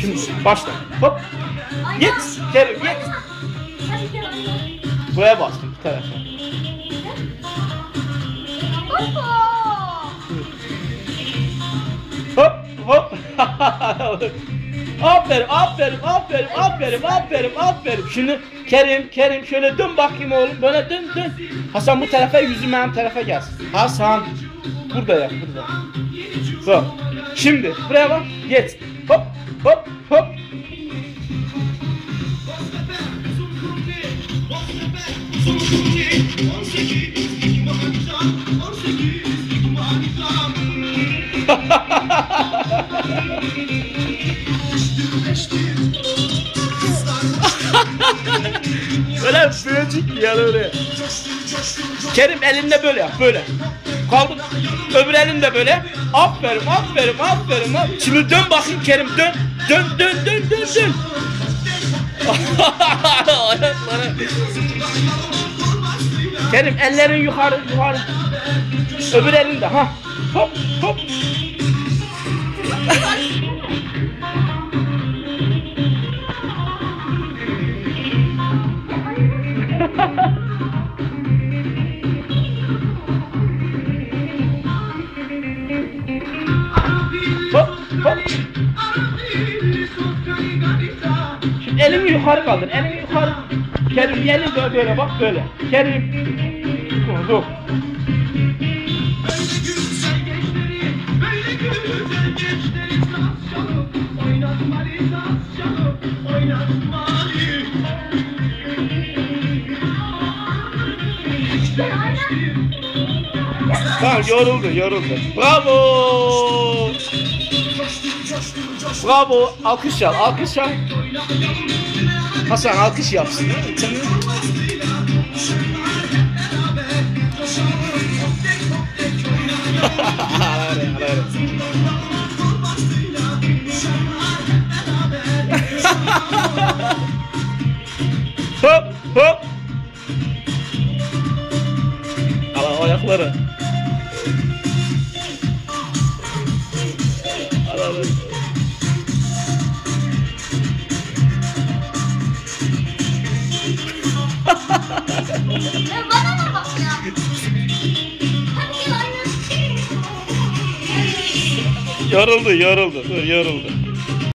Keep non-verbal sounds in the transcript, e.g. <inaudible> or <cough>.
Şimdi başla. Hop. Git. Kerim git. Buraya bastım bu tarafa. Hop hop. <laughs> aferin aferin aferin aferin aferin aferin. Şimdi Kerim Kerim şöyle dön bakayım oğlum. Böyle dön dön. Hasan bu tarafa yüzü benim tarafa gelsin. Hasan. Burada yap burada. Hop. Şimdi buraya bak. Geç. Hop hop hop. Böyle böcek ya öyle. Kerim elinde böyle yap böyle. Kaldır. Öbür elinde böyle. Aferin aferin aferin. aferin. Şimdi dön bakayım Kerim dön. Dön dön dön dön dön. <laughs> Kerim ellerin yukarı yukarı. Öbür elinde ha. Hop hop. Hop. Şimdi elini yukarı kaldır. Elini yukarı. Kerim elini böyle böyle bak böyle. Kerim. Dur. Tamam yoruldu yoruldu. Bravo. Bravo. Alkış al alkış al. Hasan alkış yapsın. Hop hop. Ala ayakları. Yoruldu yoruldu dur yoruldu.